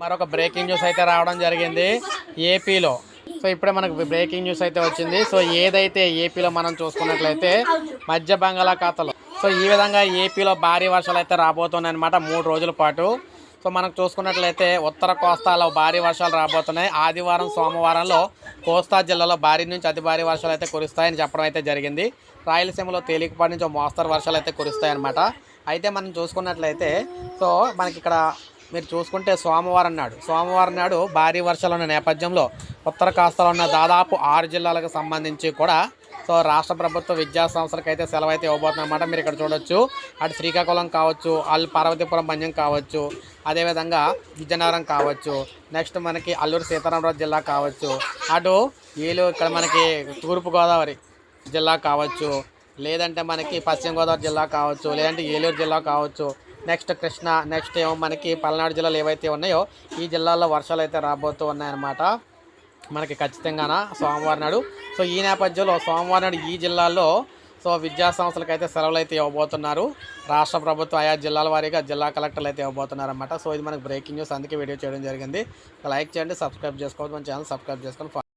మరొక breaking news అయితే రావడం జరిగింది. ఏపీలో. సో ఇప్పుడే మనకు బ్రేకింగ్ న్యూస్ అయితే వచ్చింది. సో ఏదైతే ఏపీలో మనం చూసుకున్నట్లయితే మధ్య బంగాళాఖాతలో. సో ఈ విధంగా ఏపీలో భారీ వర్షాలు అయితే రాబోతున్నాయి అనమాట మూడు రోజుల పాటు. సో మనకు చూసుకున్నట్లయితే ఉత్తర కోస్తాలో భారీ వర్షాలు రాబోతున్నాయి. ఆదివారం సోమవారంలో కోస్తా జిల్లాలో భారీ నుంచి అతి భారీ వర్షాలు అయితే కురుస్తాయని చెప్పడం అయితే జరిగింది. రాయలసీమలో తేలికపాటి నుంచి ఒక మోస్తరు వర్షాలు అయితే కురుస్తాయన్నమాట. అయితే మనం చూసుకున్నట్లయితే సో మనకి ఇక్కడ మీరు చూసుకుంటే సోమవారం నాడు సోమవారం నాడు భారీ వర్షాలు ఉన్న నేపథ్యంలో ఉత్తర కాస్తలో ఉన్న దాదాపు ఆరు జిల్లాలకు సంబంధించి కూడా సో రాష్ట్ర ప్రభుత్వ విద్యా సంస్థలకు అయితే సెలవు అయితే ఇవ్వబోతుందన్నమాట మీరు ఇక్కడ చూడొచ్చు. అటు శ్రీకాకుళం కావచ్చు అల్లు పార్వతీపురం మన్యం కావచ్చు అదేవిధంగా విజయనగరం కావచ్చు నెక్స్ట్ మనకి అల్లూరు సీతారామరాజు జిల్లా కావచ్చు అటు వీళ్ళు ఇక్కడ మనకి తూర్పుగోదావరి జిల్లా కావచ్చు లేదంటే మనకి పశ్చిమ గోదావరి జిల్లా కావచ్చు లేదంటే ఏలూరు జిల్లా కావచ్చు నెక్స్ట్ కృష్ణ నెక్స్ట్ ఏమో మనకి పల్నాడు జిల్లాలు ఏవైతే ఉన్నాయో ఈ జిల్లాల్లో వర్షాలు అయితే రాబోతూ ఉన్నాయన్నమాట. మనకి ఖచ్చితంగాన? సోమవారం నాడు. సో ఈ నేపథ్యంలో సోమవారం నాడు ఈ జిల్లాల్లో సో విద్యా సంస్థలకు అయితే సెలవులు అయితే ఇవ్వబోతున్నారు. రాష్ట్ర ప్రభుత్వం ఆయా జిల్లాల వారీగా జిల్లా కలెక్టర్లు అయితే ఇవ్వబోతున్నారన్నమాట. సో ఇది మనకి బ్రేకింగ్ న్యూస్. అందుకే వీడియో చేయడం జరిగింది. లైక్ చేయండి సబ్స్క్రైబ్ చేసుకోవద్దు. మన ఛానల్ సబ్స్క్రైబ్ చేసుకొని